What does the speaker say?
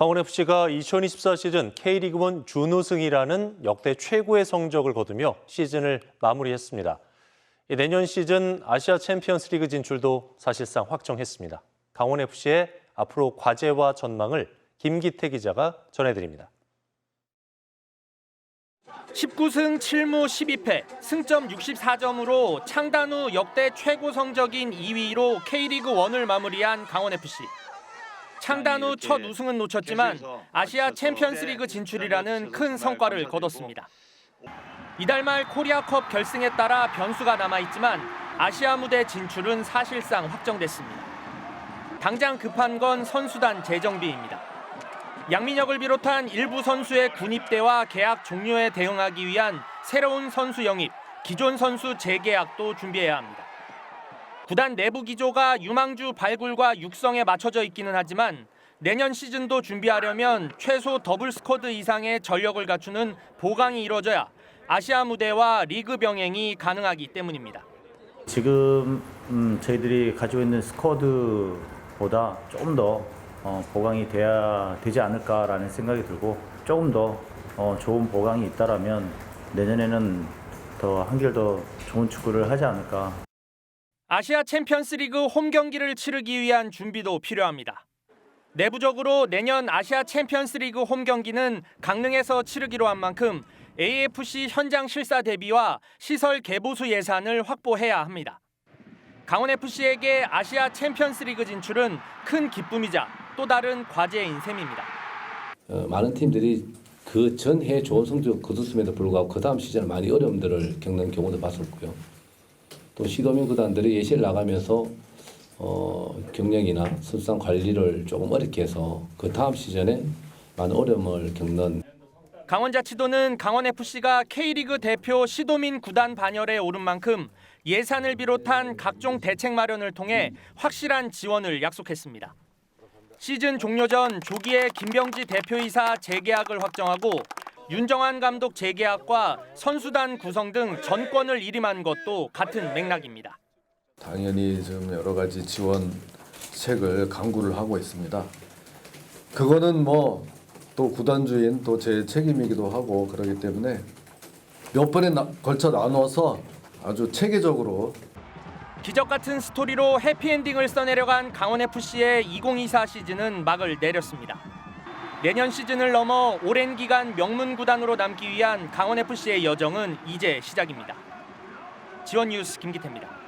강원FC가 2024 시즌 K리그1 준우승이라는 역대 최고의 성적을 거두며 시즌을 마무리했습니다. 이 내년 시즌 아시아 챔피언스 리그 진출도 사실상 확정했습니다. 강원FC의 앞으로 과제와 전망을 김기태 기자가 전해드립니다. 19승 7무 12패, 승점 64점으로 창단 후 역대 최고 성적인 2위로 K리그 1을 마무리한 강원FC. 창단 후 첫 우승은 놓쳤지만 아시아 챔피언스리그 진출이라는 큰 성과를 거뒀습니다. 이달 말 코리아컵 결승에 따라 변수가 남아 있지만 아시아 무대 진출은 사실상 확정됐습니다. 당장 급한 건 선수단 재정비입니다. 양민혁을 비롯한 일부 선수의 군입대와 계약 종료에 대응하기 위한 새로운 선수 영입, 기존 선수 재계약도 준비해야 합니다. 구단 내부 기조가 유망주 발굴과 육성에 맞춰져 있기는 하지만 내년 시즌도 준비하려면 최소 더블 스쿼드 이상의 전력을 갖추는 보강이 이뤄져야 아시아 무대와 리그 병행이 가능하기 때문입니다. 지금 음, 저희들이 가지고 있는 스쿼드보다 조금 더 어, 보강이 돼야 되지 않을까라는 생각이 들고 조금 더 어, 좋은 보강이 있다라면 내년에는 더 한결 더 좋은 축구를 하지 않을까. 아시아 챔피언스리그 홈 경기를 치르기 위한 준비도 필요합니다. 내부적으로 내년 아시아 챔피언스리그 홈 경기는 강릉에서 치르기로 한 만큼 AFC 현장 실사 대비와 시설 개보수 예산을 확보해야 합니다. 강원 FC에게 아시아 챔피언스리그 진출은 큰 기쁨이자 또 다른 과제인 셈입니다. 어, 많은 팀들이 그 전해 좋은 성적 거뒀음에도 불구하고 그 다음 시즌에 많이 어려움들을 겪는 경우도 봤었고요. 또 시도민 구단들이 예시를 나가면서 어, 경력이나 선수단 관리를 조금 어렵게 해서 그 다음 시즌에 많은 어려움을 겪는 강원자치도는 강원FC가 K리그 대표 시도민 구단 반열에 오른 만큼 예산을 비롯한 각종 대책 마련을 통해 확실한 지원을 약속했습니다. 시즌 종료 전 조기에 김병지 대표이사 재계약을 확정하고 윤정환 감독 재계약과 선수단 구성 등 전권을 일임한 것도 같은 맥락입니다. 당연히 좀 여러 가지 지원책을 강구를 하고 있습니다. 그거는 뭐 또 구단주인 또 제 책임이기도 하고 그러기 때문에 몇 번에 나- 걸쳐 나눠서 아주 체계적으로 기적 같은 스토리로 해피엔딩을 써내려간 강원FC의 2024 시즌은 막을 내렸습니다. 내년 시즌을 넘어 오랜 기간 명문 구단으로 남기 위한 강원FC의 여정은 이제 시작입니다. 지원 뉴스 김기태입니다.